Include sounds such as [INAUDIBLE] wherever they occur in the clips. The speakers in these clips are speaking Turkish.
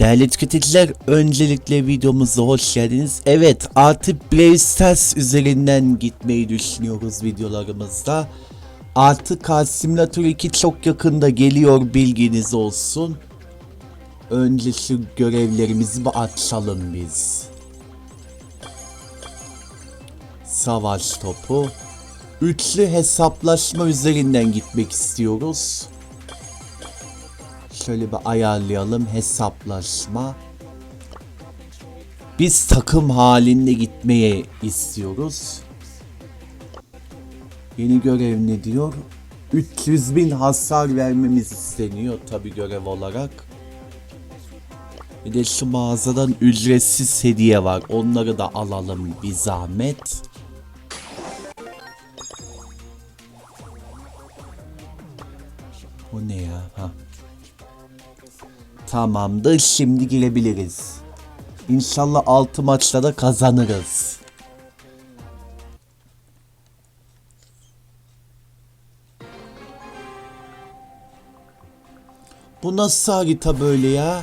Değerli tüketiciler, öncelikle videomuza hoş geldiniz. Evet, artık Brave Stars üzerinden gitmeyi düşünüyoruz videolarımızda. Artık Car Simulator 2 çok yakında geliyor, bilginiz olsun. Önce şu görevlerimizi bir açalım biz. Savaş topu. Üçlü hesaplaşma üzerinden gitmek istiyoruz. Şöyle bir ayarlayalım hesaplaşma. Biz takım halinde gitmeye istiyoruz. Yeni görev ne diyor? 300 bin hasar vermemiz isteniyor tabi görev olarak. Bir de şu mağazadan ücretsiz hediye var. Onları da alalım bir zahmet. O ne ya? Ha. Tamamdır şimdi girebiliriz. İnşallah 6 maçta da kazanırız. Bu nasıl harita böyle ya?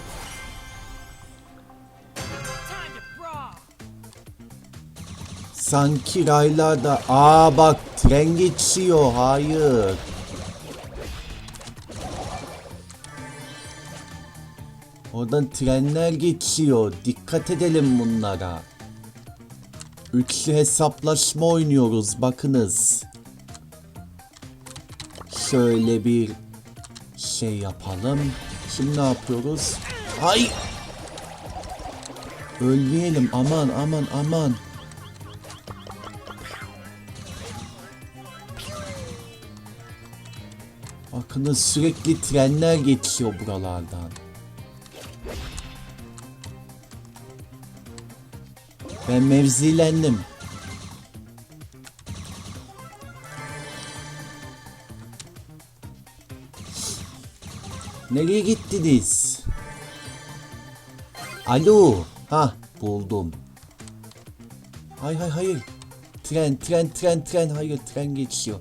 Sanki raylarda... Aa bak tren geçiyor. Hayır. Oradan trenler geçiyor. Dikkat edelim bunlara. Üçlü hesaplaşma oynuyoruz. Bakınız. Şöyle bir şey yapalım. Şimdi ne yapıyoruz? Hay! Ölmeyelim. Aman aman aman. Bakınız sürekli trenler geçiyor buralardan. Ben mevzilendim. Nereye gittiniz? Alo. Ha buldum. Hay hay hayır. Tren tren tren tren hayır tren geçiyor.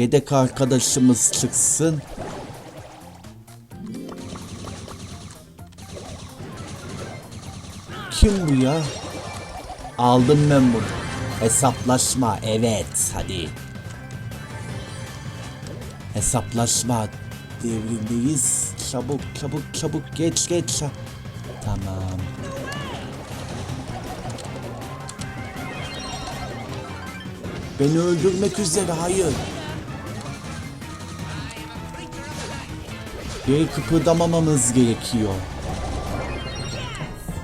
Yedek arkadaşımız çıksın. Kim bu ya? Aldım ben bunu. Hesaplaşma evet hadi. Hesaplaşma devrindeyiz. Çabuk çabuk çabuk geç geç. Tamam. Beni öldürmek üzere hayır. Geri kıpırdamamamız gerekiyor.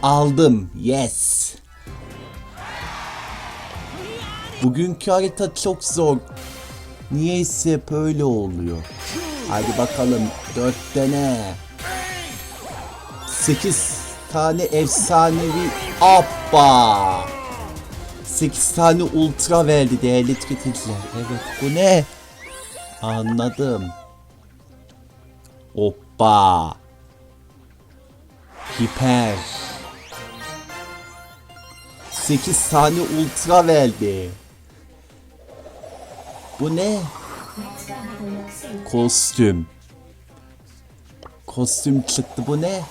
Aldım. Yes. Bugünkü harita çok zor. Niyeyse hep öyle oluyor. Hadi bakalım. Dört tane. Sekiz tane efsanevi. Appa. 8 tane ultra verdi değerli tüketiciler. Evet bu ne? Anladım. Hoppa. Hiper. 8 tane ultra verdi. Bu ne? Kostüm. Kostüm çıktı bu ne?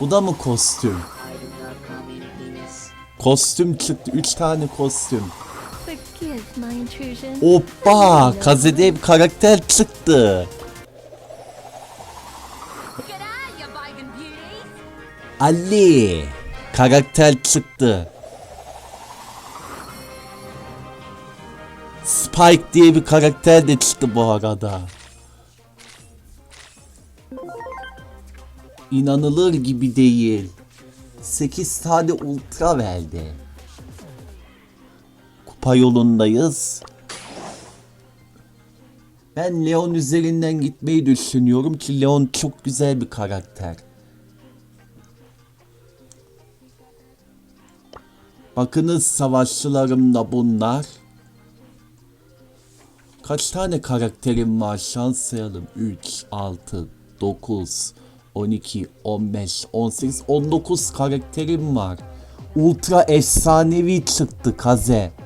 Bu da mı kostüm? Kostüm çıktı. 3 tane kostüm. Hoppa! Kazede bir karakter çıktı. Ali. Karakter çıktı. Spike diye bir karakter de çıktı bu arada. İnanılır gibi değil. 8 tane ultra verdi. Kupa yolundayız. Ben Leon üzerinden gitmeyi düşünüyorum ki Leon çok güzel bir karakter. Bakınız savaşçılarım da bunlar. Kaç tane karakterim var şans sayalım. 3, 6, 9, 12, 15, 18, 19 karakterim var. Ultra efsanevi çıktı Kaze.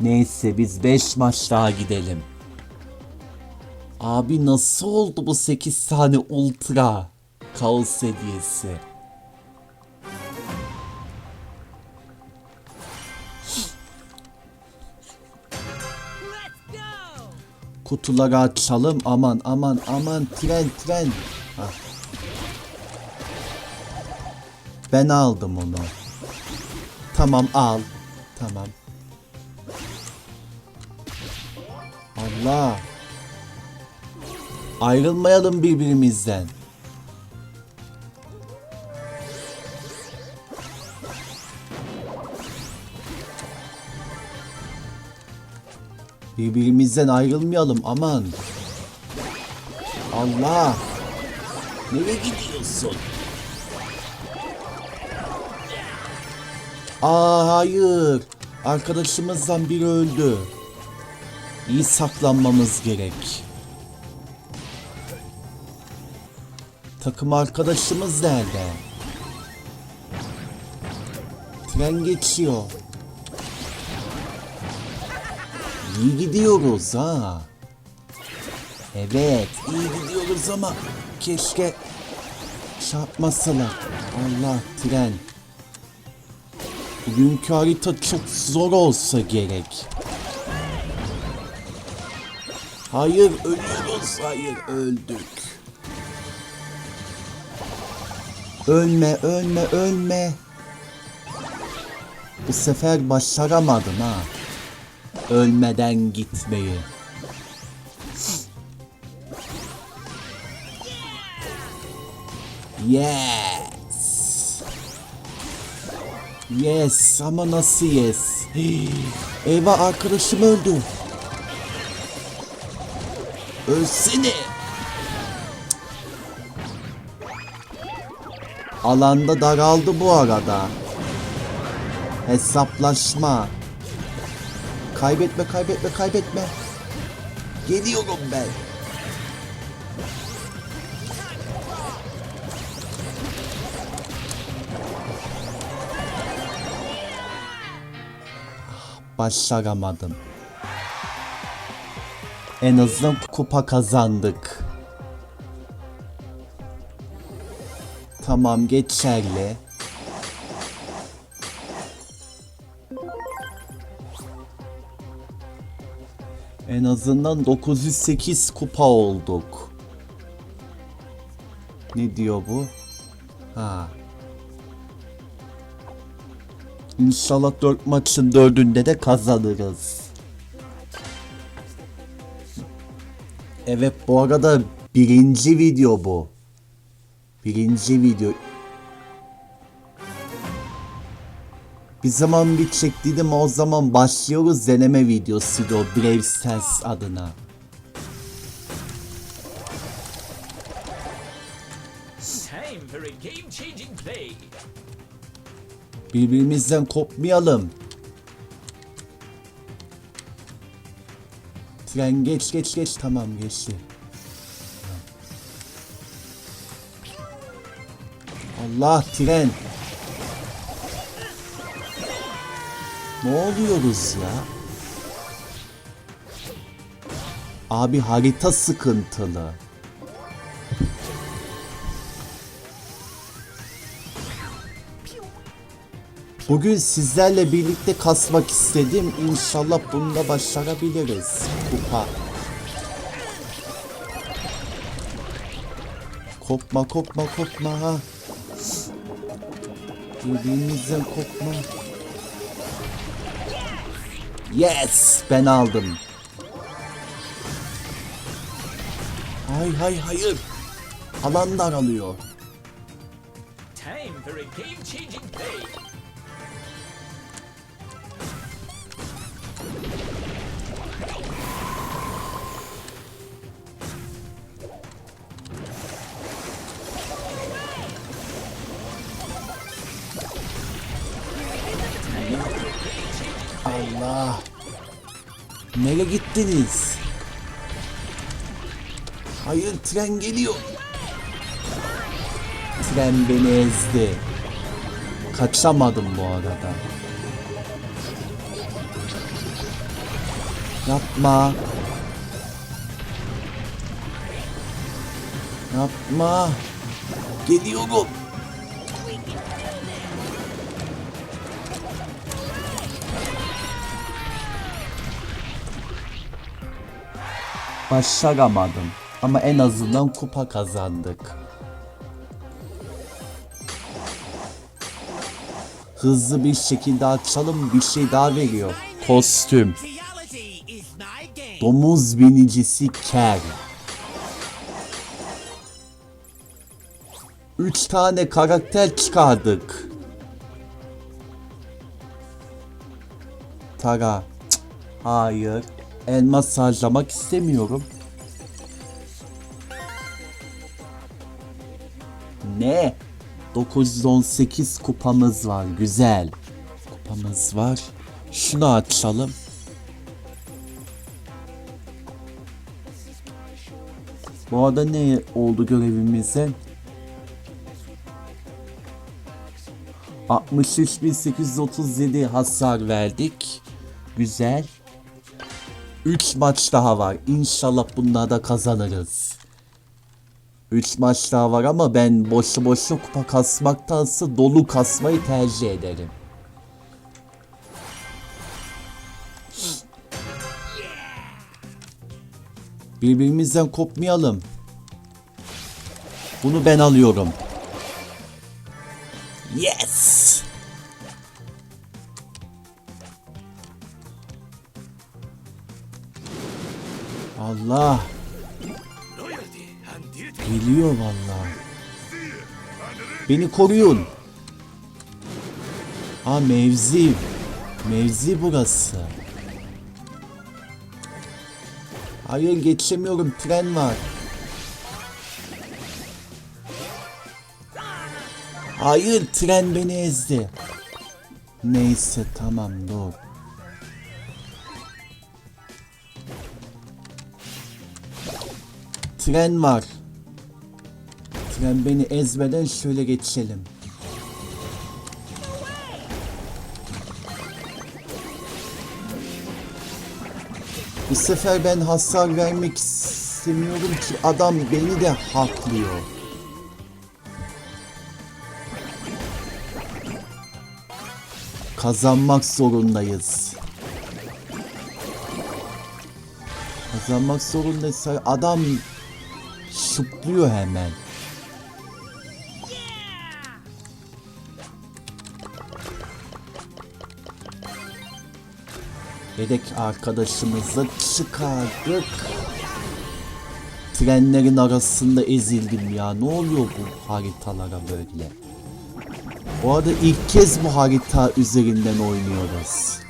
Neyse biz 5 maç daha gidelim. Abi nasıl oldu bu 8 tane ultra kaos hediyesi? Kutuları açalım aman aman aman tren tren. Hah. Ben aldım onu. Tamam al. Tamam. Allah. Ayrılmayalım birbirimizden. Birbirimizden ayrılmayalım aman. Allah. Nereye gidiyorsun? Aa hayır. Arkadaşımızdan biri öldü. İyi saklanmamız gerek. Takım arkadaşımız nerede? Tren geçiyor. İyi gidiyoruz ha. Evet, iyi gidiyoruz ama keşke çarpmasalar. Allah tren. Bugünkü harita çok zor olsa gerek. Hayır ölüyoruz. Hayır öldük. Ölme ölme ölme. Bu sefer başaramadım ha. Ölmeden gitmeyi. Yes. Yes ama nasıl yes? Eyvah arkadaşım öldü. Ölsene. Alanda daraldı bu arada. Hesaplaşma. Kaybetme kaybetme kaybetme. Geliyorum ben. Başaramadım. En azından kupa kazandık. Tamam geçerli. En azından 908 kupa olduk. Ne diyor bu? Ha. İnşallah 4 maçın 4'ünde de kazanırız. Evet bu arada birinci video bu. Birinci video. Bir zaman bir çektiydim o zaman başlıyoruz deneme videosuydu o Brave Stars adına. Birbirimizden kopmayalım. Tren geç geç geç tamam geçti. Allah tren. Ne oluyoruz ya? Abi harita sıkıntılı. Bugün sizlerle birlikte kasmak istedim. İnşallah bunu da başarabiliriz. Kupa. Kopma kopma kopma ha. Birbirimizden kopma. Yes! Ben aldım. Hay hay hayır. Alan daralıyor. Time for a game-changing play. Nereye gittiniz? Hayır tren geliyor. Tren beni ezdi. Kaçamadım bu arada. Yapma. Yapma. Geliyorum. Başaramadım. Ama en azından kupa kazandık. Hızlı bir şekilde açalım bir şey daha veriyor. Kostüm. Domuz binicisi Ker. Üç tane karakter çıkardık. Tara. Cık, Hayır. Elmas harcamak istemiyorum. Ne? 918 kupamız var. Güzel. Kupamız var. Şunu açalım. Bu arada ne oldu görevimizde? 63.837 hasar verdik. Güzel. 3 maç daha var. İnşallah bunlarda kazanırız. 3 maç daha var ama ben boşu boşu kupa kasmaktansa dolu kasmayı tercih ederim. Birbirimizden kopmayalım. Bunu ben alıyorum. Yes! Allah! Geliyor vallahi. Beni koruyun. Ha mevzi. Mevzi burası. Hayır geçemiyorum tren var. Hayır tren beni ezdi. Neyse tamam dur. Tren var. Tren beni ezmeden şöyle geçelim. Bu sefer ben hasar vermek istemiyorum ki adam beni de haklıyor. Kazanmak zorundayız. Kazanmak zorundayız. Adam şıplıyor hemen. Yedek arkadaşımızı çıkardık. Trenlerin arasında ezildim ya. Ne oluyor bu haritalara böyle? Bu arada ilk kez bu harita üzerinden oynuyoruz.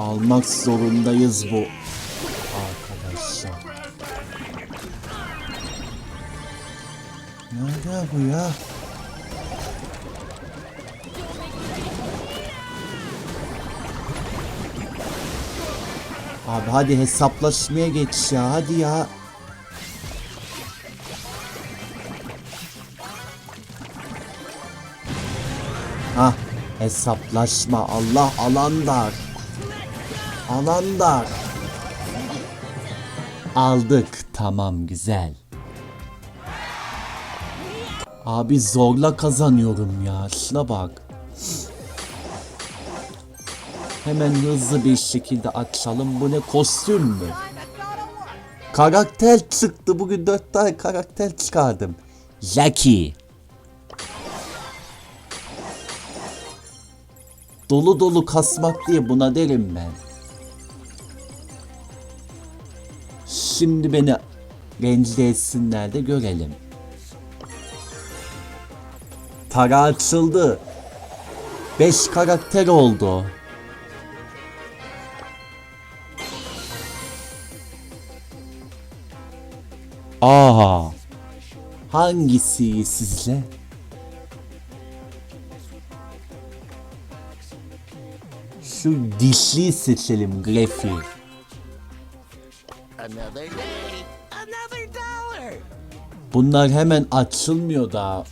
Almak zorundayız bu arkadaşlar. Nerede bu ya? Abi hadi hesaplaşmaya geç ya hadi ya. Ha hesaplaşma Allah alan dar. Alan dar. Aldık tamam güzel. Abi zorla kazanıyorum ya şuna bak. Hemen hızlı bir şekilde açalım. Bu ne kostüm mü? Karakter çıktı. Bugün dört tane karakter çıkardım. Jackie. Dolu dolu kasmak diye buna derim ben. Şimdi beni rencide etsinler de görelim. Tara açıldı. 5 karakter oldu. Aa. Hangisi sizle? Şu dişli seçelim Greffy. Another day, another dollar. Bunlar hemen açılmıyor daha.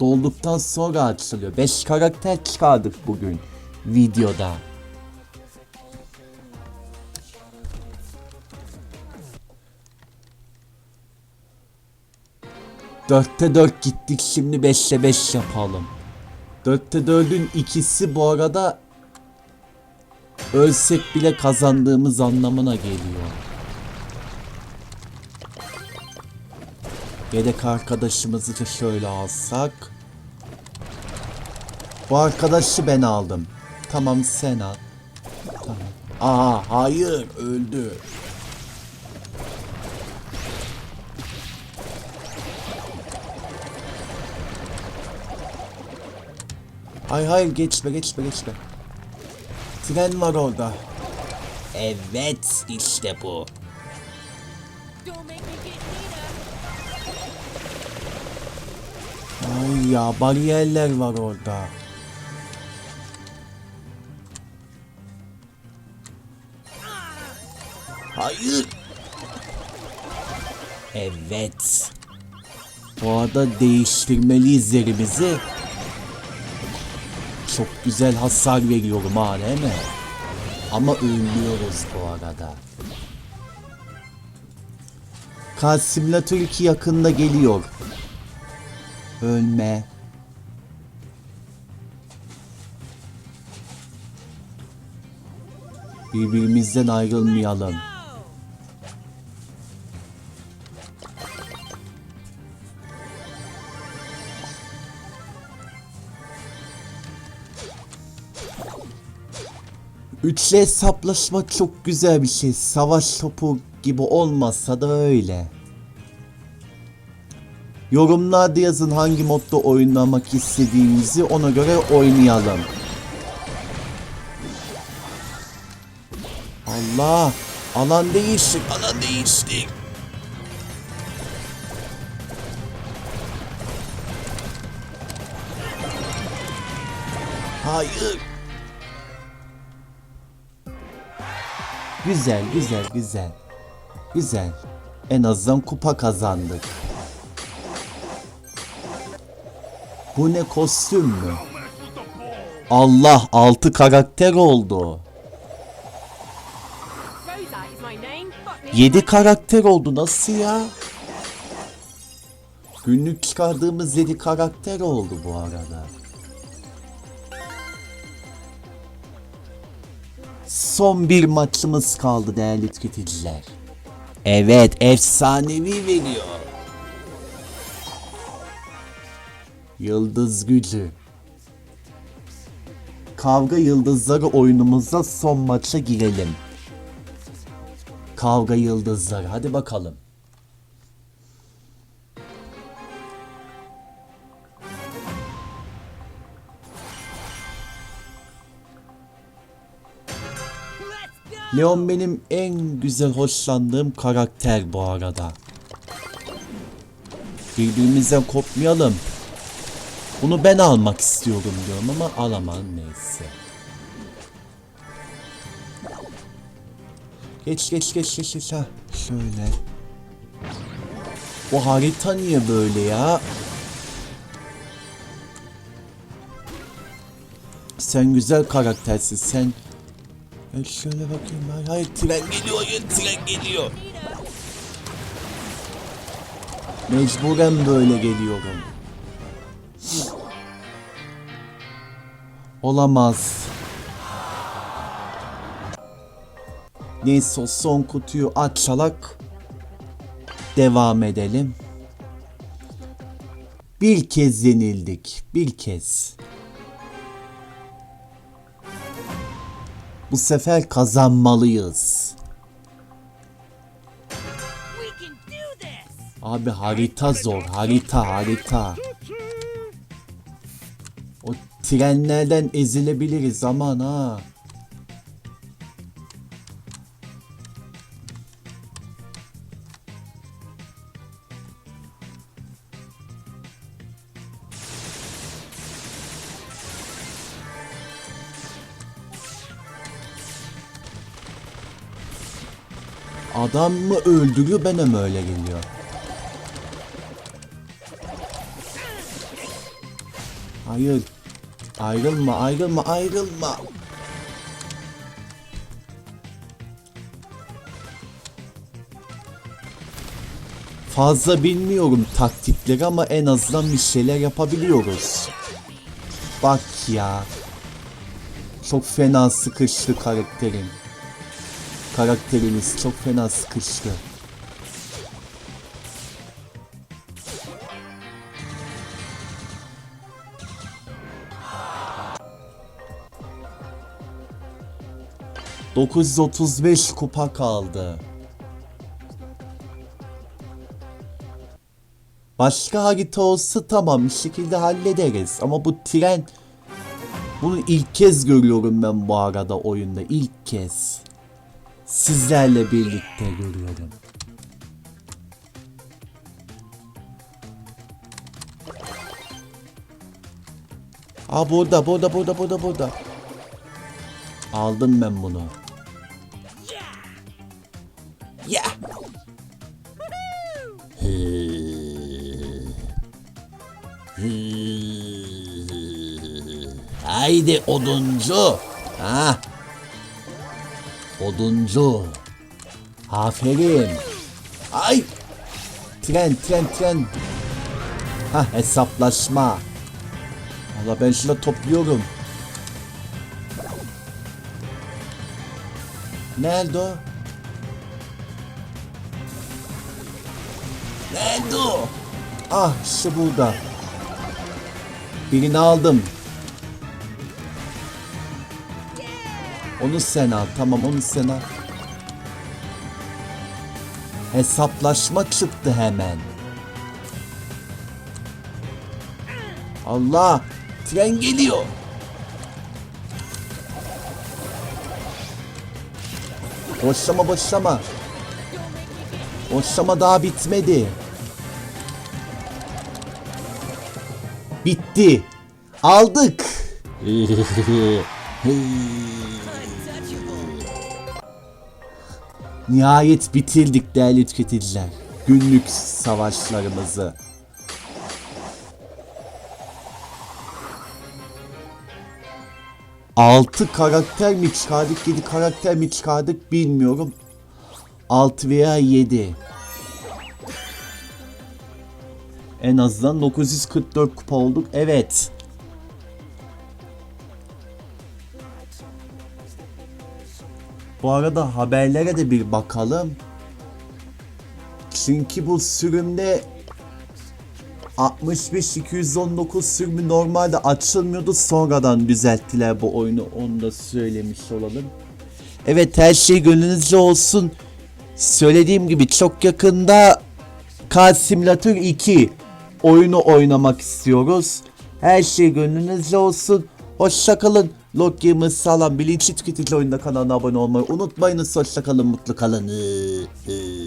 Dolduktan sonra açılıyor. 5 karakter çıkardık bugün videoda. Dörtte dört gittik şimdi beşte beş yapalım. Dörtte dördün ikisi bu arada ölsek bile kazandığımız anlamına geliyor. Yedek arkadaşımızı da şöyle alsak. Bu arkadaşı ben aldım. Tamam sen al. Tamam. Aa hayır öldü. Hayır hayır geçme geçme geçme. Tren var orada. Evet işte bu. Ya bariyerler var orada. Hayır. Evet. Bu arada değiştirmeliyiz yerimizi. Çok güzel hasar veriyorum ha değil mi? Ama ölüyoruz bu arada. Kar Simulator 2 yakında geliyor. Ölme. Birbirimizden ayrılmayalım. Üçlü hesaplaşma çok güzel bir şey. Savaş topu gibi olmasa da öyle. Yorumlarda yazın hangi modda oynamak istediğinizi ona göre oynayalım. Allah! Alan değiştik, alan değiştik. Hayır. Güzel, güzel, güzel. Güzel. En azından kupa kazandık. Bu ne kostüm mü? Allah altı karakter oldu. 7 karakter oldu nasıl ya? Günlük çıkardığımız 7 karakter oldu bu arada. Son bir maçımız kaldı değerli tüketiciler. Evet efsanevi veriyor. Yıldız gücü. Kavga yıldızları oyunumuzda son maça girelim. Kavga yıldızları. Hadi bakalım. Leon benim en güzel hoşlandığım karakter bu arada. Birbirimizden kopmayalım. Bunu ben almak istiyorum diyorum ama alamam neyse. Geç geç geç geç geç ha. Şöyle. Bu harita niye böyle ya? Sen güzel karaktersin sen. Gel şöyle bakayım. Hayır, hayır tren geliyor. Hayır tren geliyor. Mecburen böyle geliyorum. Olamaz. Neyse o son kutuyu açalak. Devam edelim. Bir kez yenildik. Bir kez. Bu sefer kazanmalıyız. Abi harita zor. Harita harita. Sirenlerden ezilebiliriz aman ha. Adam mı öldürüyor bana mı öyle geliyor? Hayır Ayrılma ayrılma ayrılma. Fazla bilmiyorum taktikleri ama en azından bir şeyler yapabiliyoruz. Bak ya. Çok fena sıkıştı karakterin. Karakterimiz çok fena sıkıştı. ...935 kupa kaldı. Başka harita olsa tamam bir şekilde hallederiz. Ama bu tren... Bunu ilk kez görüyorum ben bu arada oyunda. ilk kez. Sizlerle birlikte görüyorum. Aa burada, burada, burada, burada, burada. Aldım ben bunu. Haydi oduncu. Ha. Oduncu. Aferin. Ay. Tren tren tren. Ha hesaplaşma. Valla ben şunu topluyorum. Nerede o? Nerede o? Ah işte burada. Birini aldım. Onu sen al. Tamam onu sen al. Hesaplaşma çıktı hemen. Allah! Tren geliyor. Boşlama boşlama. Boşlama daha bitmedi. Bitti. Aldık. [LAUGHS] Nihayet bitirdik değerli tüketiciler. Günlük savaşlarımızı. Altı karakter mi çıkardık, yedi karakter mi çıkardık bilmiyorum. 6 veya 7. En azından 944 kupa olduk. Evet. Bu arada haberlere de bir bakalım. Çünkü bu sürümde 65 219 sürümü normalde açılmıyordu. Sonradan düzelttiler bu oyunu. Onu da söylemiş olalım. Evet her şey gönlünüzce olsun. Söylediğim gibi çok yakında Car Simulator 2 oyunu oynamak istiyoruz. Her şey gönlünüzce olsun. Hoşçakalın. Log Gamers sağlam bilinçli tüketici oyunda kanalına abone olmayı unutmayınız. Hoşçakalın mutlu kalın. Iı, ıı.